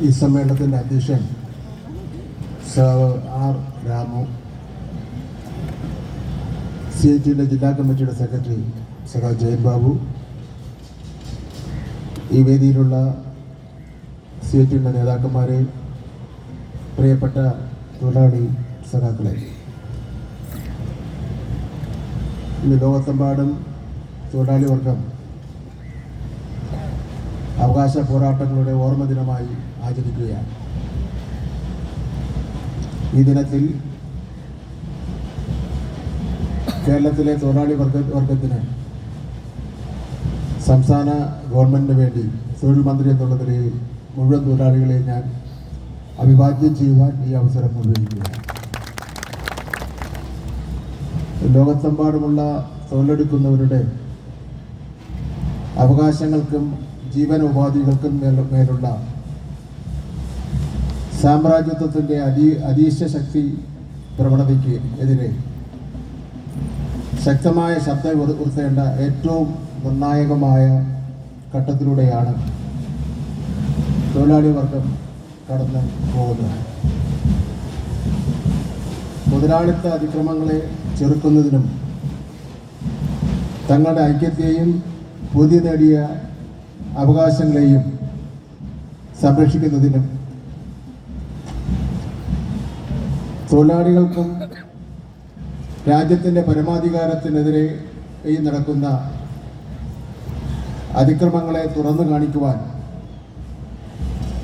ഈ സമ്മേളനത്തിന്റെ അധ്യക്ഷൻ sir R Ramu C I ടിയുടെ ജില്ലാ കമ്മിറ്റിയുടെ സെക്രട്ടറി സഖാ ജയൻ ബാബു ഈ വേദിയിലുള്ള സി ഐ ടിയുടെ നേതാക്കന്മാരെ പ്രിയപ്പെട്ട തൊഴിലാളി സഖാക്കളെ. ഇന്ന് ലോകത്തെമ്പാടും തൊഴിലാളി വർഗം അവകാശ പോരാട്ടങ്ങളുടെ ഓർമ്മ ദിനമായി ആചരിക്കുകയാണ്. ഈ ദിനത്തിൽ കേരളത്തിലെ തൊഴിലാളി വർഗ വർഗത്തിന് സംസ്ഥാന ഗവൺമെന്റിന് വേണ്ടി തൊഴിൽ മന്ത്രി എന്നുള്ള നിലയിൽ മുഴുവൻ തൊഴിലാളികളെയും ഞാൻ അഭിവാദ്യം ചെയ്യുവാൻ ഈ അവസരം ഉപയോഗിക്കുകയാണ്. ലോകത്തെമ്പാടുമുള്ള തൊഴിലെടുക്കുന്നവരുടെ അവകാശങ്ങൾക്കും ജീവനോപാധികൾക്കും മേലുള്ള സാമ്രാജ്യത്വത്തിന്റെ അതി അതീശ ശക്തി പ്രവണതയ്ക്ക് എതിരെ. ശക്തമായ ശബ്ദം ഉയർ- ഉയർത്തേണ്ട ഏറ്റവും നിർണായകമായ ഘട്ടത്തിലൂടെയാണ് തൊഴിലാളി വർഗം കടന്നു പോകുന്നത്. മുതലാളിത്ത അതിക്രമങ്ങളെ ചെറുക്കുന്നതിനും തങ്ങളുടെ ഐക്യത്തെയും പുതിയ നേടിയ അവകാശങ്ങളെയും സംരക്ഷിക്കുന്നതിനും തൊഴിലാളികൾക്കും രാജ്യത്തിന്റെ പരമാധികാരത്തിനെതിരെ ഈ നടക്കുന്ന അതിക്രമങ്ങളെ തുറന്നു കാണിക്കുവാൻ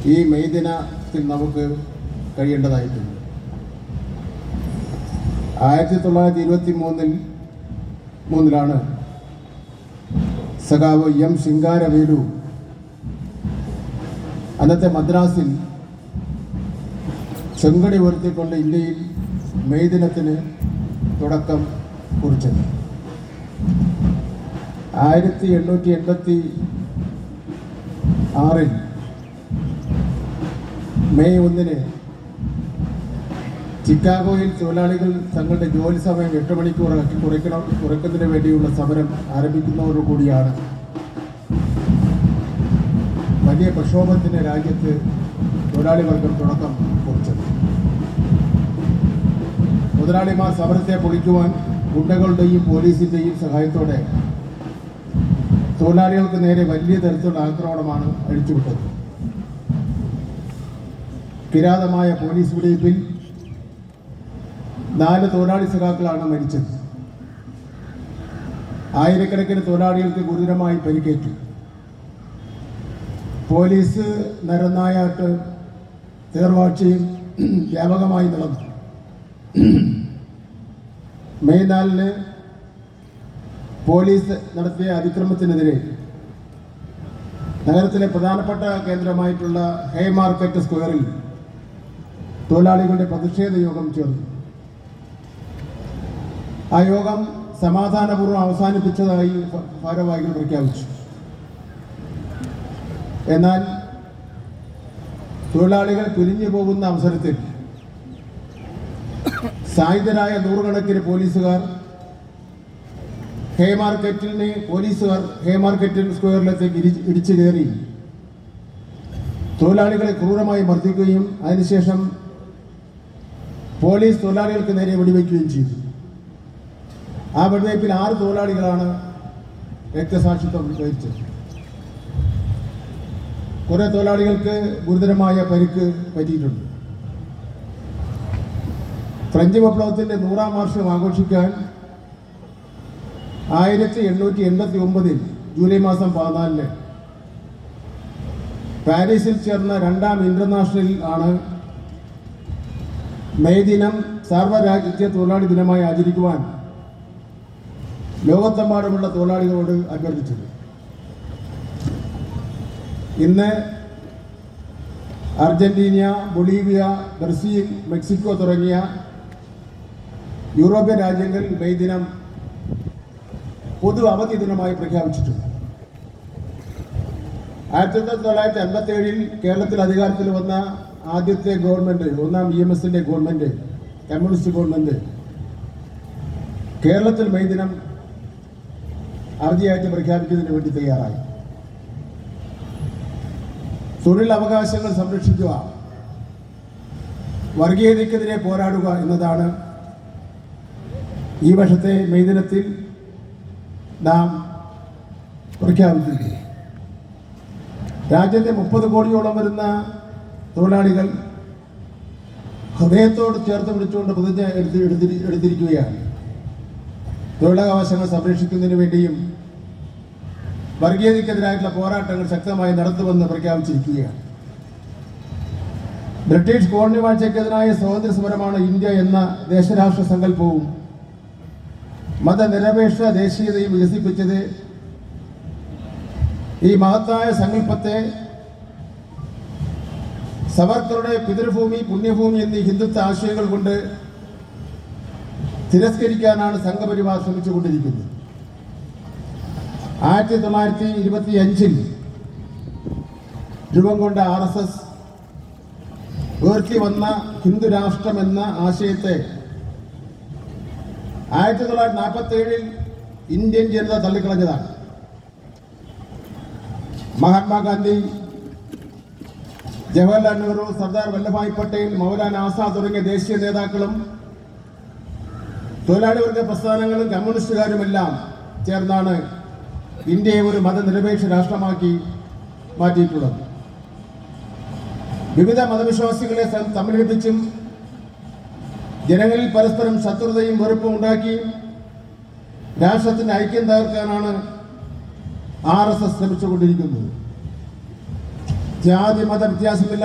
ഈ മെയ് ദിനത്തിൽ നമുക്ക് കഴിയേണ്ടതായിട്ടുണ്ട്. ആയിരത്തി തൊള്ളായിരത്തി ഇരുപത്തി മൂന്നിൽ മൂന്നിലാണ് സഖാവ് എം ശിങ്കാരവേലു അന്നത്തെ മദ്രാസിൽ ചെങ്കടി ഉയർത്തിക്കൊണ്ട് ഇന്ത്യയിൽ മെയ് ദിനത്തിന് തുടക്കം കുറിച്ചത്. ആയിരത്തി എണ്ണൂറ്റി എൺപത്തി ആറിൽ മെയ് ഒന്നിന് ചിക്കാഗോയിൽ തൊഴിലാളികൾ തങ്ങളുടെ ജോലി സമയം എട്ട് മണിക്കൂർ ആക്കി കുറയ്ക്കണം കുറയ്ക്കുന്നതിന് വേണ്ടിയുള്ള സമരം ആരംഭിക്കുന്നതോടുകൂടിയാണ് വലിയ പ്രക്ഷോഭത്തിന് രാജ്യത്ത് തൊഴിലാളി വർഗം തുടക്കം മുതലാളിമാർ സമരത്തെ പൊളിക്കുവാൻ ഗുണ്ടകളുടെയും പോലീസിന്റെയും സഹായത്തോടെ തൊഴിലാളികൾക്ക് നേരെ വലിയ തരത്തിലുള്ള ആക്രമണമാണ് അഴിച്ചുവിട്ടത്. കിരാതമായ പോലീസ് വെടിവയ്പിൽ നാല് തൊഴിലാളി സഖാക്കളാണ് മരിച്ചത്. ആയിരക്കണക്കിന് തൊഴിലാളികൾക്ക് ഗുരുതരമായി പരിക്കേറ്റു. പോലീസ് നരനായാട്ട് തേർവാഴ്ചയും വ്യാപകമായി നടന്നു. മെയ് നാലിന് പോലീസ് നടത്തിയ അതിക്രമത്തിനെതിരെ നഗരത്തിലെ പ്രധാനപ്പെട്ട കേന്ദ്രമായിട്ടുള്ള ഹേ മാർക്കറ്റ് സ്ക്വയറിൽ തൊഴിലാളികളുടെ പ്രതിഷേധ യോഗം ചേർന്നു. ആ യോഗം സമാധാനപൂർവം അവസാനിപ്പിച്ചതായി ഭാരവാഹികൾ പ്രഖ്യാപിച്ചു. എന്നാൽ തൊഴിലാളികൾ പിരിഞ്ഞു പോകുന്ന അവസരത്തിൽ സായുധരായ നൂറുകണക്കിന് പോലീസുകാർ ഹേ മാർക്കറ്റിനെ പോലീസുകാർ ഹേ മാർക്കറ്റിൽ സ്ക്വയറിലേക്ക് ഇടി- ഇടിച്ചു കയറി. തൊഴിലാളികളെ ക്രൂരമായി മർദ്ദിക്കുകയും അതിനുശേഷം പോലീസ് തൊഴിലാളികൾക്ക് നേരെ വെടിവെക്കുകയും ചെയ്തു. ആ വെടിവയ്പിൽ ആറ് തൊഴിലാളികളാണ് രക്തസാക്ഷിത്വം വഹിച്ചത്. കുറെ തൊഴിലാളികൾക്ക് ഗുരുതരമായ പരിക്ക് പറ്റിയിട്ടുണ്ട്. ഫ്രഞ്ച് വിപ്ലവത്തിന്റെ നൂറാം വാർഷികം ആഘോഷിക്കാൻ ആയിരത്തി എണ്ണൂറ്റി എൺപത്തി ഒമ്പതിൽ ജൂലൈ മാസം പതിനാലിന് പാരീസിൽ ചേർന്ന രണ്ടാം ഇന്റർനാഷണൽ ആണ് മെയ് ദിനം സാർവരാജ്യത്തെ തൊഴിലാളി ദിനമായി ആചരിക്കുവാൻ ലോകത്തെമ്പാടുമുള്ള തൊഴിലാളികളോട് അഭ്യർത്ഥിച്ചത്. ഇന്ന് അർജന്റീന ബൊളീവിയ ബ്രസീൽ മെക്സിക്കോ തുടങ്ങിയ യൂറോപ്യൻ രാജ്യങ്ങൾ മെയ് ദിനം പൊതു അവധി ദിനമായി പ്രഖ്യാപിച്ചിട്ടുണ്ട്. ആയിരത്തി തൊള്ളായിരത്തി അൻപത്തി ഏഴിൽ കേരളത്തിൽ അധികാരത്തിൽ വന്ന ആദ്യത്തെ ഗവൺമെന്റ് ഒന്നാം ഇ എം എസിന്റെ ഗവൺമെന്റ് കമ്മ്യൂണിസ്റ്റ് ഗവൺമെന്റ് കേരളത്തിൽ മെയ് ദിനം അവധിയായിട്ട് പ്രഖ്യാപിക്കുന്നതിന് വേണ്ടി തയ്യാറായി. തൊഴിലവകാശങ്ങൾ സംരക്ഷിക്കുക വർഗീയതയ്ക്കെതിരെ പോരാടുക എന്നതാണ് ഈ വർഷത്തെ മെയ് ദിനത്തിൽ നാം പ്രഖ്യാപിക്കുക രാജ്യത്തെ മുപ്പത് കോടിയോളം വരുന്ന തൊഴിലാളികൾ ഹൃദയത്തോട് ചേർത്ത് പിടിച്ചുകൊണ്ട് പ്രതിജ്ഞ എടുത്തി എടുത്തിരി എടുത്തിരിക്കുകയാണ്. തൊഴിലവകാശങ്ങൾ സംരക്ഷിക്കുന്നതിന് വേണ്ടിയും വർഗീയതയ്ക്കെതിരായിട്ടുള്ള പോരാട്ടങ്ങൾ ശക്തമായി നടത്തുമെന്ന് പ്രഖ്യാപിച്ചിരിക്കുകയാണ്. ബ്രിട്ടീഷ് കോളനി വാഴ്ചയ്ക്കെതിരായ സ്വാതന്ത്ര്യ സമരമാണ് ഇന്ത്യ എന്ന ദേശരാഷ്ട്ര സങ്കല്പവും മതനിരപേക്ഷ ദേശീയതയും വികസിപ്പിച്ചത് ഈ മഹത്തായ സങ്കല്പത്തെ സവർക്കറുടെ പിതൃഭൂമി പുണ്യഭൂമി എന്നീ ഹിന്ദുത്വ ആശയങ്ങൾ കൊണ്ട് തിരസ്കരിക്കാനാണ് സംഘപരിവാർ ശ്രമിച്ചുകൊണ്ടിരിക്കുന്നത്. ആയിരത്തി തൊള്ളായിരത്തി ഇരുപത്തി അഞ്ചിൽ രൂപം കൊണ്ട ആർ എസ് എസ് ഉയർത്തി വന്ന ഹിന്ദു രാഷ്ട്രം എന്ന ആശയത്തെ ആയിരത്തി തൊള്ളായിരത്തി നാൽപ്പത്തി ഏഴിൽ ഇന്ത്യൻ ജനത തള്ളിക്കളഞ്ഞതാണ്. മഹാത്മാഗാന്ധി ജവഹർലാൽ നെഹ്റു സർദാർ വല്ലഭായ് പട്ടേൽ മൗലാന ആസാദ് തുടങ്ങിയ ദേശീയ നേതാക്കളും തൊഴിലാളി വർഗ പ്രസ്ഥാനങ്ങളും കമ്മ്യൂണിസ്റ്റുകാരുമെല്ലാം ചേർന്നാണ് ഇന്ത്യയെ ഒരു മതനിരപേക്ഷ രാഷ്ട്രമാക്കി മാറ്റിയിട്ടുള്ളത്. വിവിധ മതവിശ്വാസികളെ സമ്മേളിപ്പിച്ചും ജനങ്ങളിൽ പരസ്പരം ശത്രുതയും വെറുപ്പും ഉണ്ടാക്കി രാഷ്ട്രത്തിന്റെ ഐക്യം തകർക്കാനാണ് ആർ എസ് എസ് ശ്രമിച്ചുകൊണ്ടിരിക്കുന്നത്. ജാതി മത വ്യത്യാസമില്ല